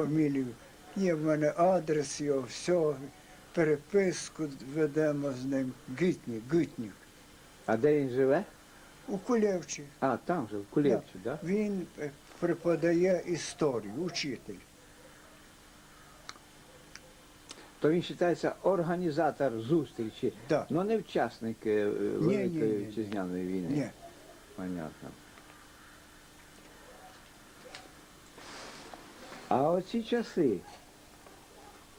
фамілію. Є в мене адрес його, все, переписку ведемо з ним. Гитнік, Гитнік. А де він живе? У Кулєвчі. А, там же, в Кулєвці, так? Да? Він е, преподає історію, учитель. То він вважається організатор зустрічі, Да. але не учасник е, Великої вітчизняної війни. Ні. Понятно. А оці часи,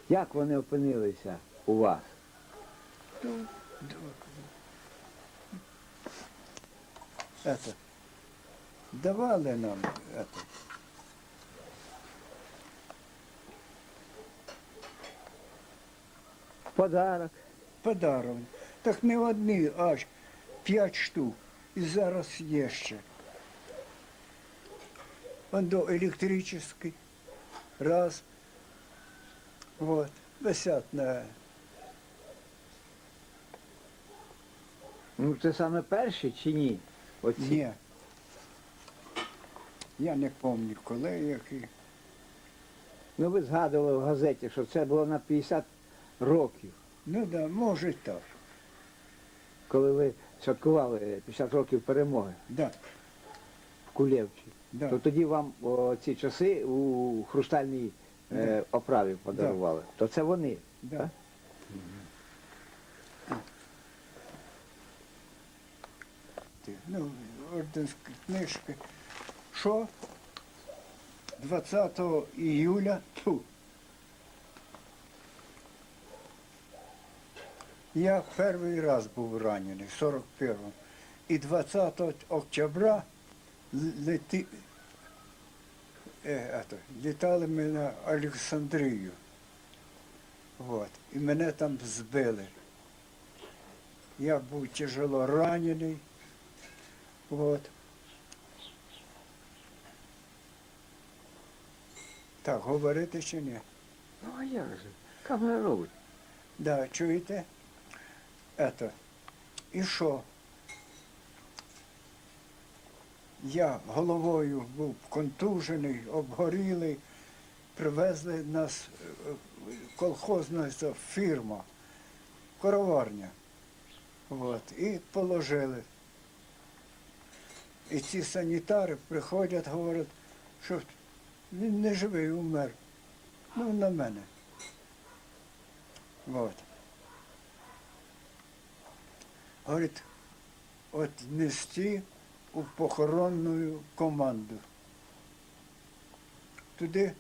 як вони опинилися у вас? Ну, Это, давали нам это, Подарок. подарунок. Так не одні, аж п'ять штук. І зараз є ще. Он до електричний. Раз. Вот. Висять на. Ну це саме перші чи ні? Оці. Ні. Я не пам'ятаю, коли який. Ну ви згадували в газеті, що це було на 50 років, Ну да, може так. коли ви святкували 50 років перемоги Да, в Кулєвчі. Да. То тоді вам о, ці часи у хрустальній е, оправі подарували. То це вони. да. так? Ну, орденські книжки. Що? 20 іюля тьфу, я перший раз був ранений, в 41-му. І 20 октября лети, е, ето, літали ми на Олександрію. Вот. І мене там збили. Я був тяжело ранений. Вот. Так, говорити чи ні? Ну а як же? Камера робить. Да, чуєте? Это. І що? Я головою був контужений, обгорілий. Привезли нас е, колхозна фірма, короварня. От, і положили. І ці санітари приходять, говорять, що він не живий, умер. Ну, на мене. Вот. Говорить, от нести у похоронну команду. Туди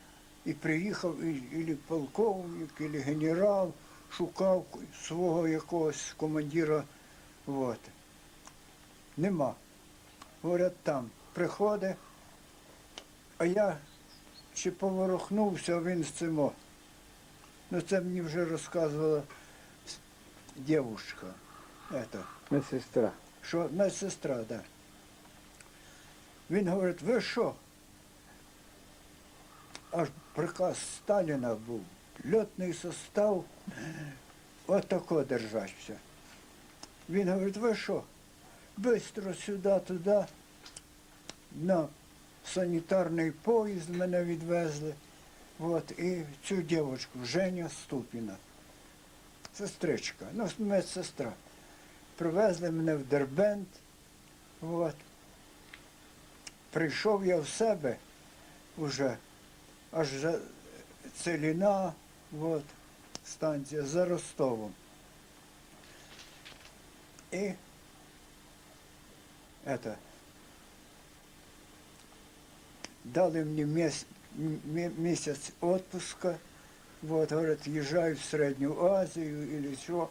і приїхав і, і полковник, і генерал, шукав свого якогось командира. Вот. Нема. Говорять, там приходить, а я чи поворухнувся, він з цим. Ну це мені вже розказувала. Это, Медсестра. що медсестра, да. Він говорить, ви що? Аж приказ Сталіна був. Льотний состав отако держався. Він говорить, ви що? Бистро сюди, туди, на санітарний поїзд мене відвезли. От, і цю дівчинку, Женя Ступіна, сестричка, ну, медсестра. Привезли мене в Дербент. От. Прийшов я в себе вже, аж за Целіна, от, станція за Ростовом. І это, дали мені міс- м- місяць відпуска. Вот, говорять, їжджай в Середню Азію или що.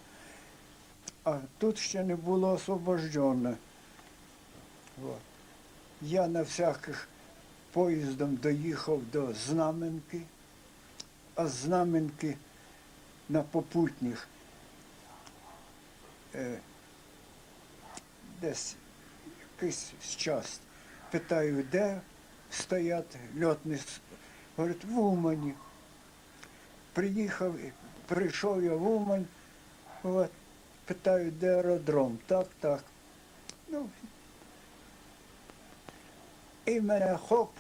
А тут ще не було освобождено. Вот. Я на всяких поїздом доїхав до Знаменки, а Знаменки на попутніх е, десь якийсь час. Питаю, де стоять льотні, говорить, в Умані. Приїхав, прийшов я в Умань, от, питаю, де аеродром. Так, так. Ну, і мене хоп,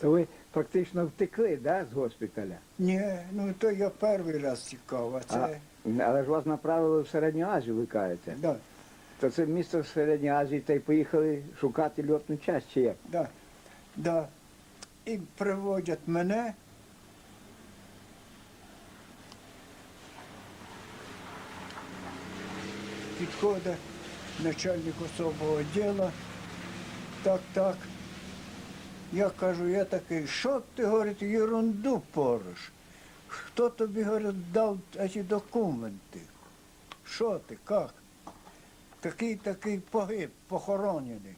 То ви практично втекли, да, з госпіталя? Ні, ну то я перший раз тікав, а це. Але ж вас направили в Середню Азію, ви кажете. Да, То це місто в Середній Азії та й поїхали шукати льотну часть чи як? да, да. І приводять мене. Підходить начальник особового діла. Так, так. Я кажу, я такий, що ти, говорить, ерунду пориш? Хто тобі, говорить, дав ці документи? Що ти, як? Такий такий погиб, похоронений.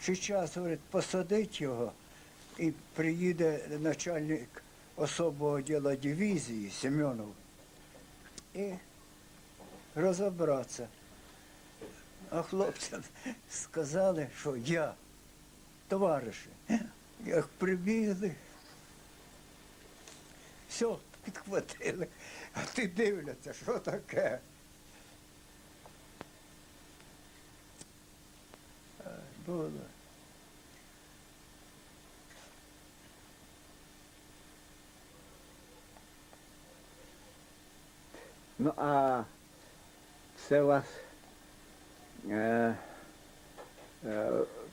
Зараз, говорить, посадить його і приїде начальник особого діла дивізії Семенов і розібратися. А хлопцям сказали, що я, товариші, як прибігли, все, підхватили, а ти дивляться, що таке. Було. Ну а це вас е, е,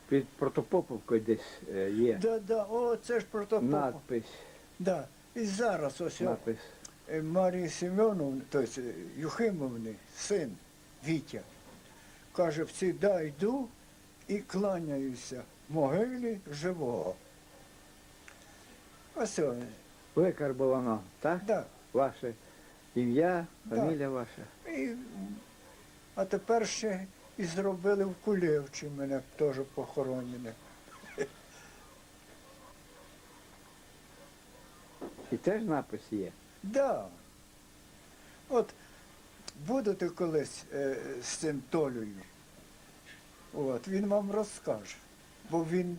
під протопоповкою десь е, є Да, да, о, це ж протопоп. надпис. Да. І зараз ось о, надпис. е, Марії Семеновни, тобто е, Юхимовни, син Вітя, каже, всіда йду і кланяюся могилі живого. Ось о, Викарбовано, так? да. Ваше ім'я, Да. фамілія ваша. І, а тепер ще і зробили в Кулєвчі мене теж похоронене. І теж напис є. Да. От будете колись е, з цим Толею, от, він вам розкаже, бо він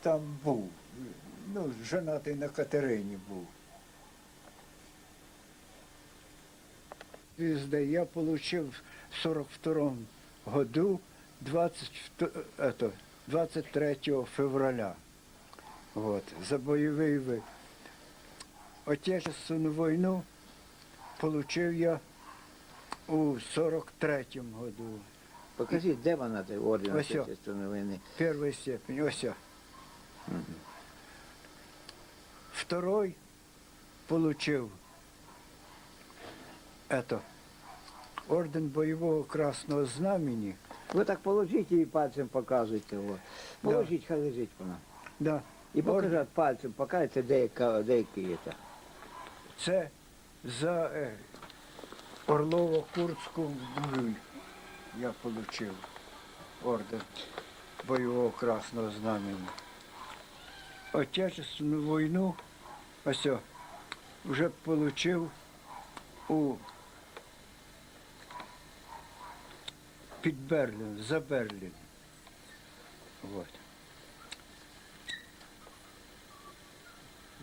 там був, ну, женатий на Катерині був. Звізди я отримав в 42-му году 20, это, 23 февраля. Вот, за бойовий вик. Отечественную войну получив я у 43-му году. Покажіть, де вона цей орден. Отечественної війни. Первой степени. Ось. я. Второй получил это орден боевого красного знамени. Ви так положіть і пальцем показуйте. О. Да. Положіть, хай лежить вона. Да. І Орден. покажіть пальцем, покажете, деяка, деякі є. Це за е, Орлово-Курську бою я получив орден бойового красного знамени. Отечественну війну ось о, вже получив у під Берлін, за Берлін. Вот.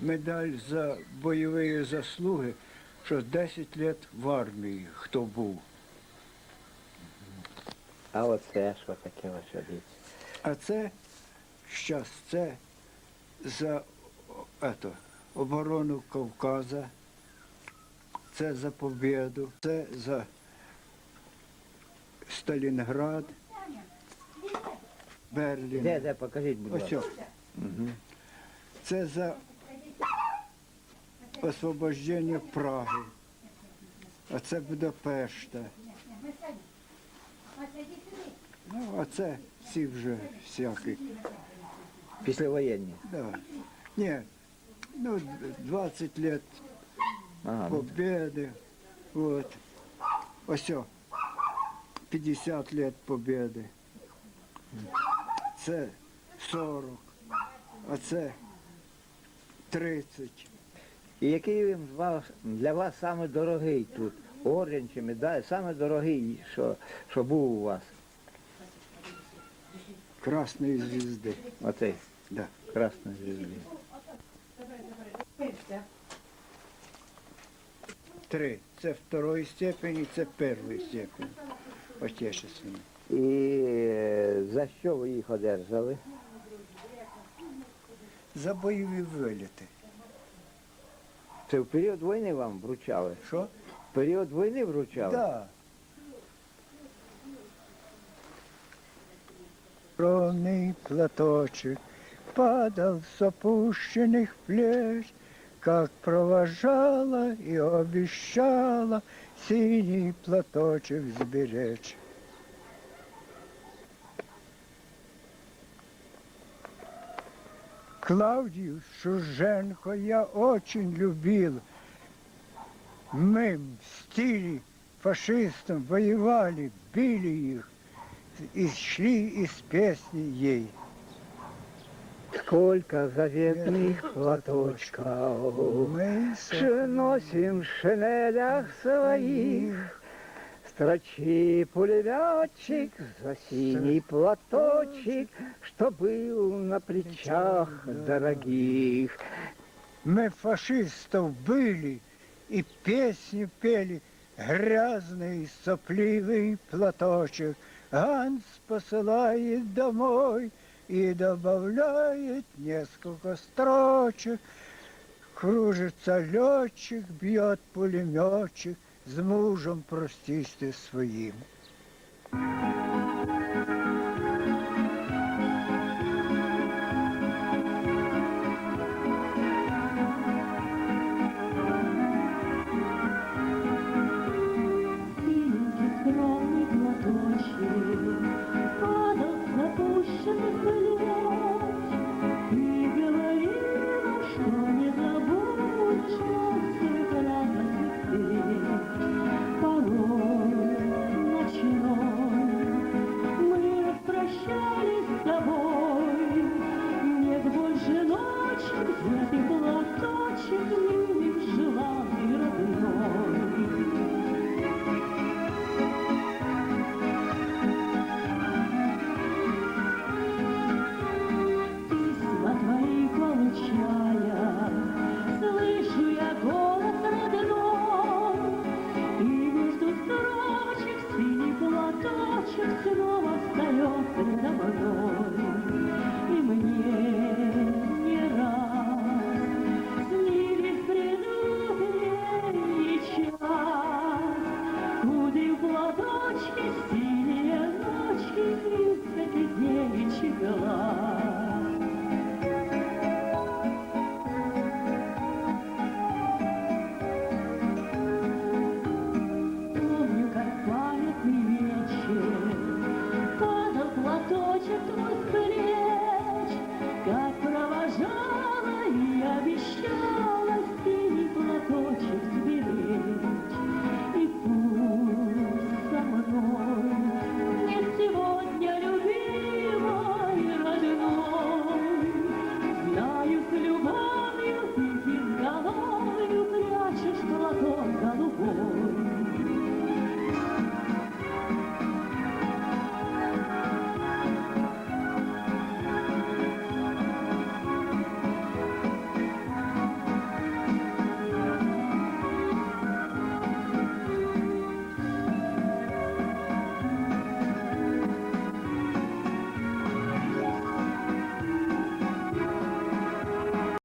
медаль за бойові заслуги, що 10 років в армії хто був. А оце що таке ваше діти? А це щас, це за ето, оборону Кавказа, це за побіду, це за Сталінград, Берлін. Де, де, покажіть, будь ласка. Угу. Це за освобождення Праги. А це Будапешта. Ну, а це ці вже всякі. Післявоєнні. Да. Ні, ну, 20 лет Ага. ну, победы. Ось, 50 лет победы. Це 40, а це 30. І який він для вас саме дорогий тут? Орден чи медаль, саме дорогий, що, що був у вас? Красної звізди. Оцей Да. красний звізди. Три. Це второї степені, це першої степені. Отечественної. І е, за що ви їх одержали? За бойові виліти. Це в період війни вам вручали? Що? В період війни вручали? Да. Ровный платочек падал с опущенных плеч, Как провожала и обещала синий платочек сберечь. Клавдию Шуженко я очень любил. Мы мстили фашистам, воевали, били их и шли из песни ей. Сколько заветных платочков Мы носим в шинелях своих, Строчи пулеметчик за синий платочек, Что был на плечах дорогих. Мы фашистов были и песни пели, грязный сопливый платочек. Ганс посылает домой и добавляет несколько строчек. Кружится летчик, бьет пулеметчик, с мужем простись ты своим.